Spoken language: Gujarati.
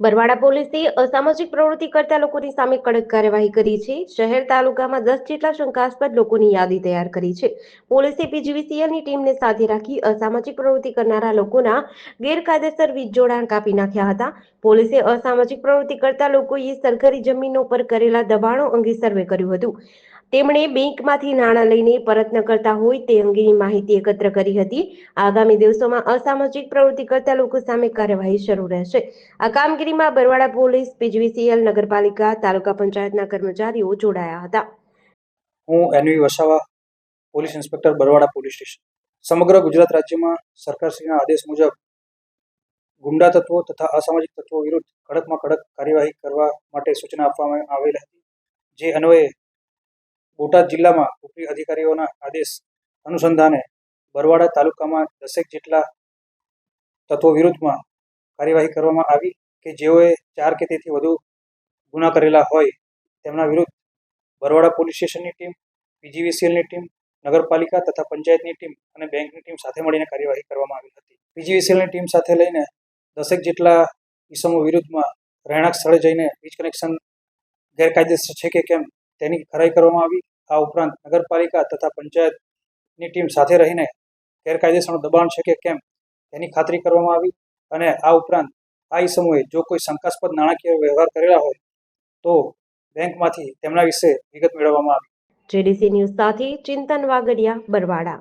બરવાડા પોલીસે અસામાજિક પ્રવૃત્તિ કરતા લોકોની સામે કડક કાર્યવાહી કરી છે. શહેર તાલુકામાં દસ જેટલા શંકાસ્પદ લોકોની યાદી તૈયાર કરી છે. પોલીસે પીજીવીસીએલની ટીમને સાથે રાખી અસામાજિક પ્રવૃત્તિ કરનારા લોકોના ગેરકાયદેસર વીજ જોડાણ કાપી નાખ્યા હતા. પોલીસે અસામાજિક પ્રવૃત્તિ કરતા લોકોએ સરકારી જમીનો પર કરેલા દબાણો અંગે સર્વે કર્યું હતું. તેમણે બેંકમાંથી નાણાં લઈને પરત ન કરતા હોય તે અંગેની માહિતી એકત્ર કરી હતી. આગામી દિવસોમાં અસામાજિક પ્રવૃત્તિ કરતા લોકો સામે કાર્યવાહી શરૂ રહેશે. આ કામગીરીમાં બરવાડા પોલીસ, પીજીવીસીએલ, નગરપાલિકા, તાલુકા પંચાયતના કર્મચારીઓ જોડાયા હતા. હું N V Vasava, police inspector Barwada police station. સમગ્ર ગુજરાત રાજ્યમાં સરકારશ્રીના આદેશ મુજબ ગુંડા તત્વો તથા અસામાજિક તત્વો વિરુદ્ધ કડકમાં કડક કાર્યવાહી કરવા માટે સૂચના આપવામાં આવેલ હતી. જે અન્વયે બોટાદ જિલ્લામાં ઉપરી અધિકારીઓના આદેશ અનુસંધાને બરવાડા તાલુકામાં દસેક જેટલા તત્વો વિરુદ્ધમાં કાર્યવાહી કરવામાં આવી કે જેઓએ ચાર કે તેથી વધુ ગુના કરેલા હોય, તેમના વિરુદ્ધ બરવાડા પોલીસ સ્ટેશનની ટીમ, પીજીવીસીએલની ટીમ, નગરપાલિકા તથા પંચાયતની ટીમ અને બેંકની ટીમ સાથે મળીને કાર્યવાહી કરવામાં આવી હતી. પીજીવીસીએલની ટીમ સાથે લઈને દસેક જેટલા ઇસમો વિરુદ્ધમાં રહેણાંક સ્થળે જઈને વીજ કનેક્શન ગેરકાયદેસર છે કે કેમ તેની ખરાઈ કરવામાં આવી. આ ઉપરાંત નગરપાલિકા તથા પંચાયતની ટીમ સાથે રહીને ગેરકાયદેસરનું દબાણ છે કે કેમ તેની ખાતરી કરવામાં આવી અને આ ઉપરાંત આ સમૂહે જો કોઈ શંકાસ્પદ નાણાકીય વ્યવહાર કરેલા હોય તો બેંકમાંથી તેમના વિશે વિગત મેળવવામાં આવી. જેડીસી ન્યૂઝ સાથે ચિંતન વાગડિયા, બરવાડા.